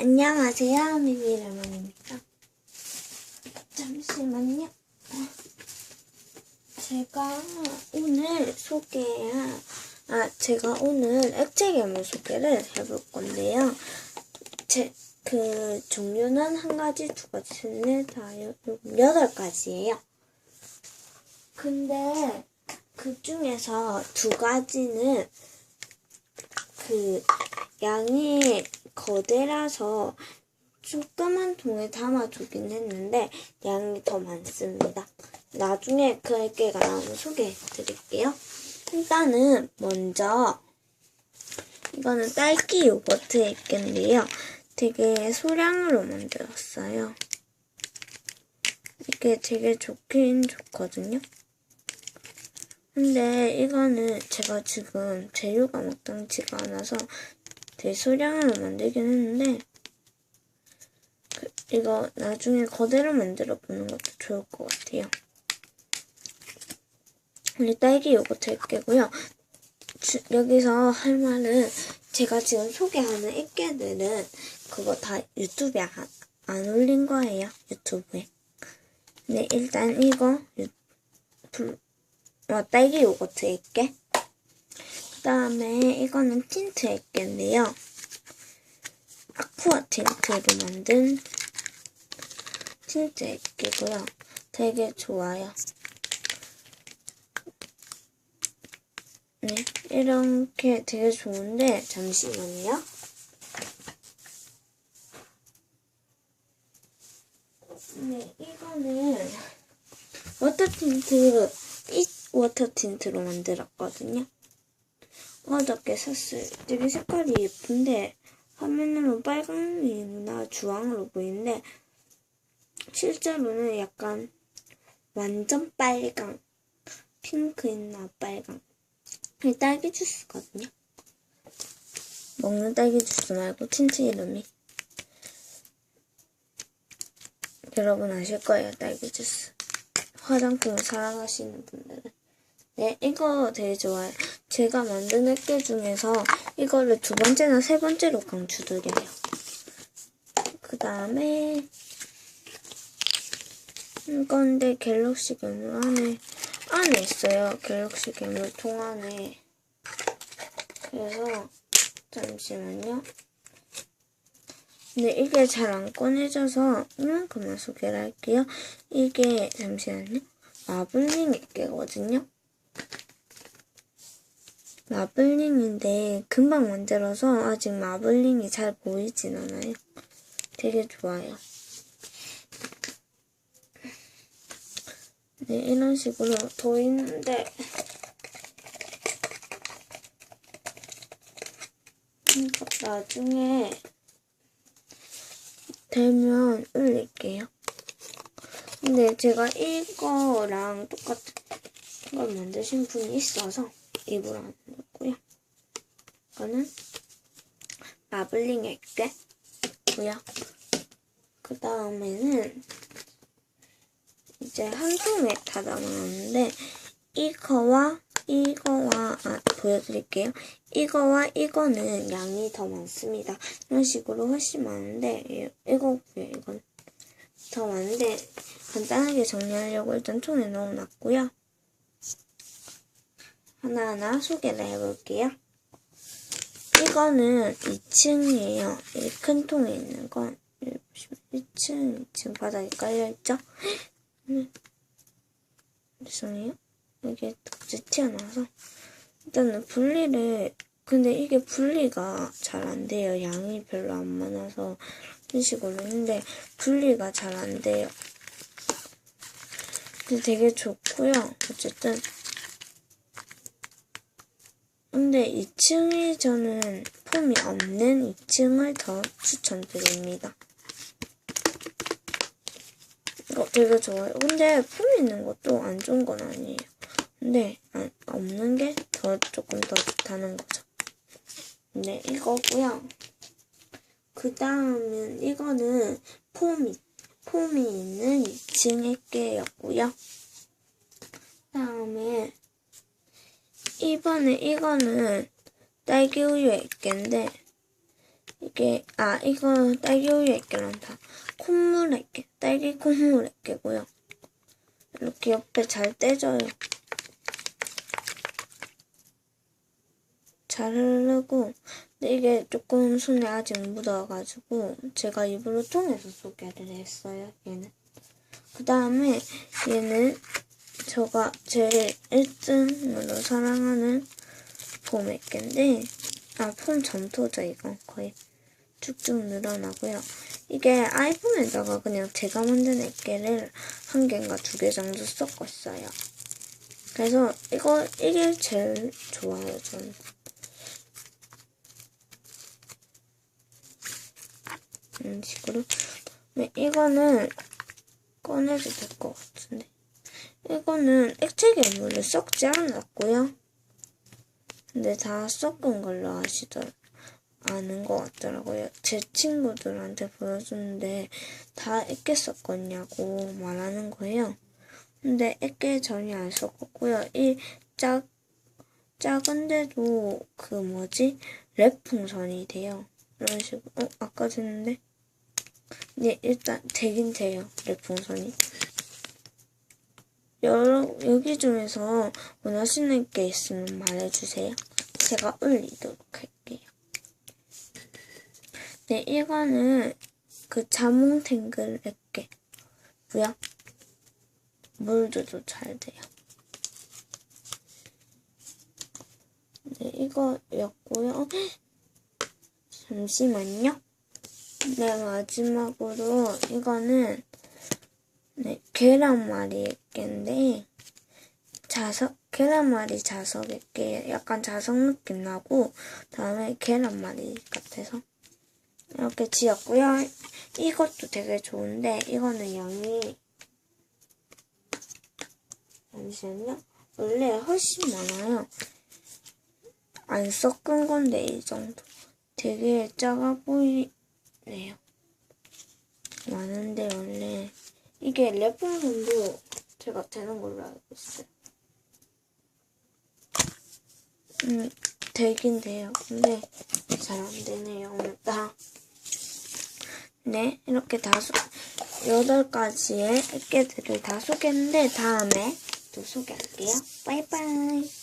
안녕하세요, 미미레몬입니다. 잠시만요. 제가 오늘 소개할, 아, 제가 오늘 액체 괴물 소개를 해볼 건데요. 제, 그, 종류는 한 가지, 두 가지, 셋, 넷, 다, 여덟 가지예요. 근데, 그 중에서 두 가지는, 그, 양이 거대라서 조그만 통에 담아 두긴 했는데 양이 더 많습니다. 나중에 그 알게가 나오면 소개해 드릴게요. 일단은 먼저 이거는 딸기 요거트 액인데요. 되게 소량으로 만들었어요. 이게 되게 좋긴 좋거든요. 근데 이거는 제가 지금 재료가 마땅치가 않아서 되게 소량으로 만들긴 했는데 그, 이거 나중에 거대로 만들어 보는 것도 좋을 것 같아요. 우리 딸기 요거트 액계고요. 여기서 할 말은 제가 지금 소개하는 액계들은 그거 다 유튜브에 안, 안 올린 거예요. 유튜브에. 근데 일단 이거 유, 불, 어, 딸기 요거트 그 다음에 이거는 틴트 액계인데요. 아쿠아 틴트로 만든 틴트 액계고요. 되게 좋아요. 네, 이렇게 되게 좋은데 잠시만요. 네, 이거는 워터 틴트, 이 워터 틴트로 만들었거든요. 어저께 샀어요. 되게 색깔이 예쁜데 화면으로 빨강이나 주황으로 보이는데 실제로는 약간 완전 빨강 핑크 있나 빨강 이 딸기 주스거든요. 먹는 딸기 주스 말고 틴트 이름이 여러분 아실 거예요 딸기 주스 화장품을 사랑하시는 분들은 네, 이거 되게 좋아요. 제가 만든 액계 중에서 이거를 두 번째나 세 번째로 강추드려요. 그 다음에 이건데 갤럭시 괴물 안에 안에 있어요. 갤럭시 괴물 통 안에. 그래서 잠시만요. 근데 이게 잘 안 꺼내져서 이만큼만 소개를 할게요. 이게 잠시만요. 마블링 액계거든요. 마블링인데 금방 만들어서 아직 마블링이 잘 보이진 않아요. 되게 좋아요. 네, 이런 식으로 더 있는데 나중에 되면 올릴게요. 근데 제가 이거랑 똑같은 걸 만드신 분이 있어서 넣고요. 이거는 마블링 액괴고요. 그 다음에는 이제 한 통에 다 남았는데 이거와 이거와 아, 보여드릴게요. 이거와 이거는 양이 더 많습니다. 이런 식으로 훨씬 많은데 이거고요. 이건 더 많은데 간단하게 정리하려고 일단 통에 넣어놨고요. 하나하나 소개를 해볼게요. 이거는 2층이에요. 이 큰 통에 있는 건 1층, 2층 바닥에 깔려있죠? 죄송해요. 이게 덕지 튀어나와서 일단은 분리를 근데 이게 분리가 잘 안 돼요. 양이 별로 안 많아서 이런 식으로 했는데 분리가 잘 안 돼요. 근데 되게 좋고요. 어쨌든 근데 2층이 저는 폼이 없는 2층을 더 추천드립니다. 이거 되게 좋아요. 근데 폼 있는 것도 안 좋은 건 아니에요. 근데 안, 없는 게 더 조금 더 좋다는 거죠. 네, 이거고요. 그 다음은 이거는 폼이 폼이 있는 2층 액계였고요. 그 다음에 이번에 이거는 딸기 우유 액계인데 이게, 아, 이거 딸기 우유 액계란다. 콧물 액계, 딸기 콧물 액계고요. 이렇게 옆에 잘 떼져요. 잘 흐르고, 근데 이게 조금 손에 아직 묻어가지고, 제가 입으로 통해서 소개를 했어요, 얘는. 그 다음에 얘는 제가 제일 1등으로 사랑하는 폼 액계인데, 아, 폼 점토죠, 이건 거의. 쭉쭉 늘어나고요. 이게 아이폰에다가 그냥 제가 만든 액계를 한 개인가 두 개 정도 섞었어요. 그래서 이거 이게 제일 좋아요, 저는. 이런 식으로. 네, 이거는 꺼내도 될 것 같은데. 이거는 액체 괴물을 섞지 않았고요. 근데 다 섞은 걸로 아시더라고요. 아는 것 같더라고요. 제 친구들한테 보여줬는데 다 액게 섞었냐고 말하는 거예요. 근데 액게 전혀 안 섞었고요. 이 작, 작은데도 그 뭐지? 랩 풍선이 돼요. 이런 식으로. 어, 아까 됐는데? 네, 일단 되긴 돼요. 랩 풍선이. 여러, 여기 중에서 원하시는 게 있으면 말해주세요. 제가 올리도록 할게요. 네, 이거는 그 자몽탱글 액게. 뭐야? 물도도 잘 돼요. 네, 이거였고요. 잠시만요. 네, 마지막으로 이거는 네, 계란말이 액게인데 자석 계란말이 자석 액게 약간 자석 느낌 나고 다음에 계란말이 같아서 이렇게 지었고요. 이것도 되게 좋은데 이거는 양이 잠시만요. 원래 훨씬 많아요. 안 섞은 건데 이 정도. 되게 작아 보이네요. 많은데 원래 이게 랩풍선도 제가 되는 걸로 알고 있어요. 음, 되긴 돼요. 근데 잘 안 되네요. 오늘따라. 네, 이렇게 다섯, 여덟 가지의 액계들을 다 소개했는데 다음에 또 소개할게요. 바이바이.